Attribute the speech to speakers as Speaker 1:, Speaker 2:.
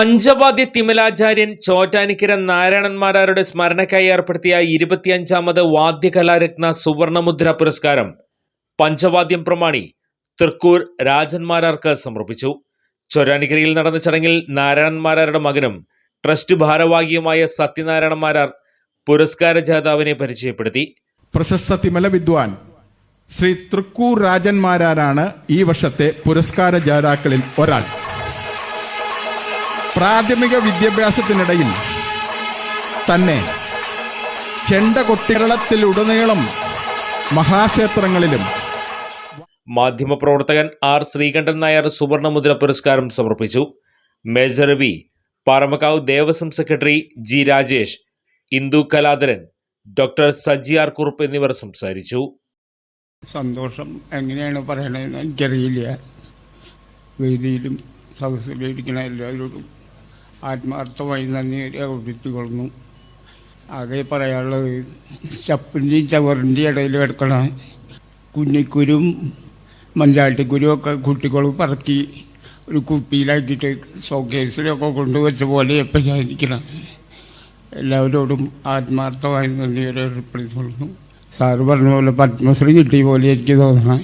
Speaker 1: പഞ്ചവാദ്യ തിമലാചാര്യൻ ചോറ്റാനിക്കര നാരായണന്മാരാരുടെ സ്മരണയ്ക്കായി ഏർപ്പെടുത്തിയ ഇരുപത്തിയഞ്ചാമത് വാദ്യകലാരത്ന സുവർണമുദ്ര പുരസ്കാരം പഞ്ചവാദ്യം പ്രമാണി തൃക്കൂർ രാജന്മാരാർക്ക് സമർപ്പിച്ചു. ചോറ്റാനിക്കരയിൽ നടന്ന ചടങ്ങിൽ നാരായണന്മാരാരുടെ മകനും ട്രസ്റ്റ് ഭാരവാഹിയുമായ സത്യനാരായണന്മാരാർ പുരസ്കാര ജേതാവിനെ പരിചയപ്പെടുത്തി.
Speaker 2: പ്രശസ്ത തിമല വിദ്വാൻ ശ്രീ തൃക്കൂർ രാജന്മാരാരാണ് ഈ വർഷത്തെ പുരസ്കാര ജേതാക്കളിൽ ഒരാൾ. പ്രാഥമിക വിദ്യാഭ്യാസത്തിനിടയിൽ തന്നെ ചെണ്ട കൊട്ടികളത്തിലുടനീളം മഹാക്ഷേത്രങ്ങളിലും
Speaker 1: മാധ്യമപ്രവർത്തകൻ ആർ ശ്രീകണ്ഠൻ നായർ സുവർണമുദ്ര പുരസ്കാരം സമർപ്പിച്ചു. Major V Paramekkavu Devaswom secretary G Rajesh Indu Kaladharan doctor Saji R Kurup എന്നിവർ സംസാരിച്ചു.
Speaker 3: സന്തോഷം എങ്ങനെയാണ് പറയണതെന്ന് എനിക്കറിയില്ല. വേദിയിലും സദസ്സിലിരിക്കുന്ന എല്ലാവരോടും ആത്മാർത്ഥമായി നന്ദി രേഖപ്പെടുത്തിക്കൊള്ളുന്നു ആകെ പറയാനുള്ളത് ചപ്പിന്റെയും ചവറിന്റെയും ഇടയിൽ കിടക്കണ കുഞ്ഞിക്കുരും മഞ്ചാട്ടിക്കുരും ഒക്കെ കുട്ടികൾ പറക്കി ഒരു കുപ്പിയിലാക്കിയിട്ട് ഷോക്കേസിലൊക്കെ കൊണ്ടുവച്ച പോലെ എപ്പോൾ ഞാൻ ഇരിക്കണം എല്ലാവരോടും ആത്മാർത്ഥമായി നന്ദി രേഖപ്പെടുത്തിക്കൊള്ളുന്നു സാറ് പറഞ്ഞ പോലെ പത്മശ്രീ കിട്ടിയ പോലെ എനിക്ക് തോന്നണം.